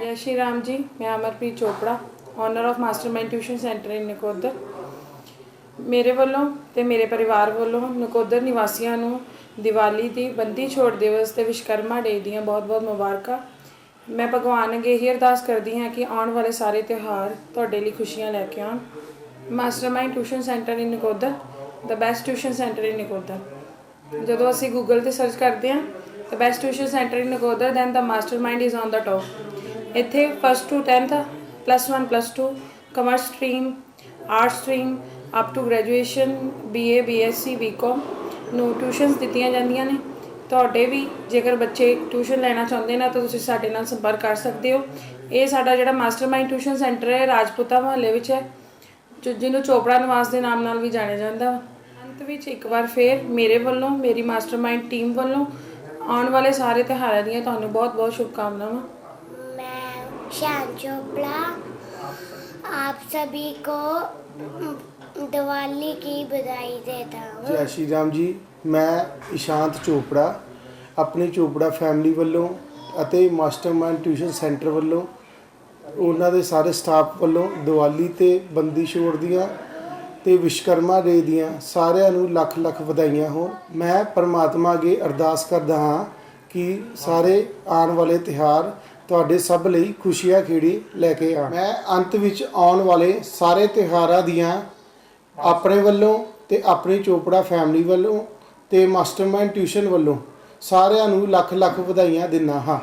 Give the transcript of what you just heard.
ਜੈ ਸ਼੍ਰੀ ਰਾਮ ਜੀ ਮੈਂ Amarpreet Chopra owner of Mastermind tuition centre in Nakodar ਮੇਰੇ ਵੱਲੋਂ ਤੇ ਮੇਰੇ ਪਰਿਵਾਰ ਵੱਲੋਂ ਨਕੋਦਰ ਨਿਵਾਸੀਆਂ ਨੂੰ ਦੀਵਾਲੀ ਦੀ ਬੰਦੀ ਛੋੜ ਦਿਵਸ ਤੇ ਵਿਸ਼ਕਰਮਾ ਡੇ ਦੀਆਂ ਬਹੁਤ-ਬਹੁਤ ਮੁਬਾਰਕਾਂ ਮੈਂ ਭਗਵਾਨ ਅੱਗੇ ਇਹ ਅਰਦਾਸ ਕਰਦੀ ਹਾਂ ਕਿ ਆਉਣ ਵਾਲੇ ਸਾਰੇ ਤਿਉਹਾਰ ਤੁਹਾਡੇ ਲਈ ਖੁਸ਼ੀਆਂ ਲੈ ਕੇ ਆਉਣ Mastermind tuition centre in Nakodar the best tuition centre in Nakodar ਜਦੋਂ ਅਸੀਂ ਗੂਗਲ ਤੇ ਸਰਚ ਕਰਦੇ ਹਾਂ the best tuition center in Nagoda then the mastermind is on the top. ਇੱਥੇ first to 10th plus 1 plus 2 commerce stream art stream up to graduation BA BSc BCom ਨੂੰ tuitions ਦਿੱਤੀਆਂ ਜਾਂਦੀਆਂ ਨੇ। ਤੁਹਾਡੇ ਵੀ ਜੇਕਰ ਬੱਚੇ ਟਿਊਸ਼ਨ ਲੈਣਾ ਚਾਹੁੰਦੇ ਨੇ, ਤਾਂ ਤੁਸੀਂ ਸਾਡੇ ਨਾਲ ਸੰਪਰਕ ਕਰ ਸਕਦੇ ਹੋ। ਇਹ ਸਾਡਾ ਜਿਹੜਾ ਮਾਸਟਰਮਾਈਂਡ ਟਿਊਸ਼ਨ ਸੈਂਟਰ ਹੈ, ਰਾਜਪੂਤਾ ਮੁਹੱਲੇ ਵਿੱਚ ਹੈ, ਜੋ- ਜਿਹਨੂੰ ਚੋਪੜਾ ਨਿਵਾਸ ਦੇ ਨਾਮ ਨਾਲ ਵੀ ਜਾਣਿਆ ਜਾਂਦਾ ਵਾ। ਅੰਤ ਵਿੱਚ ਇੱਕ ਵਾਰ ਫੇਰ ਮੇਰੇ ਵੱਲੋਂ, ਮੇਰੀ ਮਾਸਟਰਮਾਈਂਡ ਟੀਮ ਵੱਲੋਂ ਆਉਣ ਵਾਲੇ ਸਾਰੇ ਤਿਉਹਾਰਾਂ ਦੀਆਂ ਤੁਹਾਨੂੰ ਬਹੁਤ-ਬਹੁਤ ਸ਼ੁਭਕਾਮਨਾਵਾਂ मैं शान चोपड़ा आप सभी को दिवाली की बधाई देता हूँ ਜੈ ਸ਼੍ਰੀ ਰਾਮ ਜੀ ਮੈਂ ਇਸ਼ਾਂਤ ਚੋਪੜਾ ਆਪਣੀ ਚੋਪੜਾ ਫੈਮਿਲੀ ਵੱਲੋਂ ਅਤੇ ਮਾਸਟਰਮਾਈਂਡ ਟਿਊਸ਼ਨ ਸੈਂਟਰ ਵੱਲੋਂ ਉਹਨਾਂ ਦੇ ਸਾਰੇ ਸਟਾਫ ਵੱਲੋਂ ਦੀਵਾਲੀ ਤੇ ਬੰਦੀ ਛੋੜ ਦੀਆਂ ਤੇ ਵਿਸ਼ਕਰਮਾ ਡੇ ਦੀਆਂ ਸਾਰਿਆਂ ਨੂੰ ਲੱਖ ਲੱਖ ਵਧਾਈਆਂ ਹੋਣ। ਮੈਂ ਪਰਮਾਤਮਾ ਅੱਗੇ ਅਰਦਾਸ ਕਰਦਾ ਹਾਂ ਕਿ ਸਾਰੇ ਆਉਣ ਵਾਲੇ ਤਿਹਾਰ ਤੁਹਾਡੇ ਸਭ ਲਈ ਖੁਸ਼ੀਆਂ ਖੇੜੀ ਲੈ ਕੇ ਆਣ ਮੈਂ ਅੰਤ ਵਿੱਚ ਆਉਣ ਵਾਲੇ ਸਾਰੇ ਤਿਉਹਾਰਾਂ ਦੀਆਂ ਆਪਣੇ ਵੱਲੋਂ ਤੇ ਆਪਣੀ ਚੋਪੜਾ ਫੈਮਿਲੀ ਵੱਲੋਂ ਤੇ ਮਾਸਟਰਮਾਈਂਡ ਟਿਊਸ਼ਨ ਵੱਲੋਂ ਸਾਰਿਆਂ ਨੂੰ ਲੱਖ ਲੱਖ ਵਧਾਈਆਂ ਦਿੰਦਾ ਹਾਂ।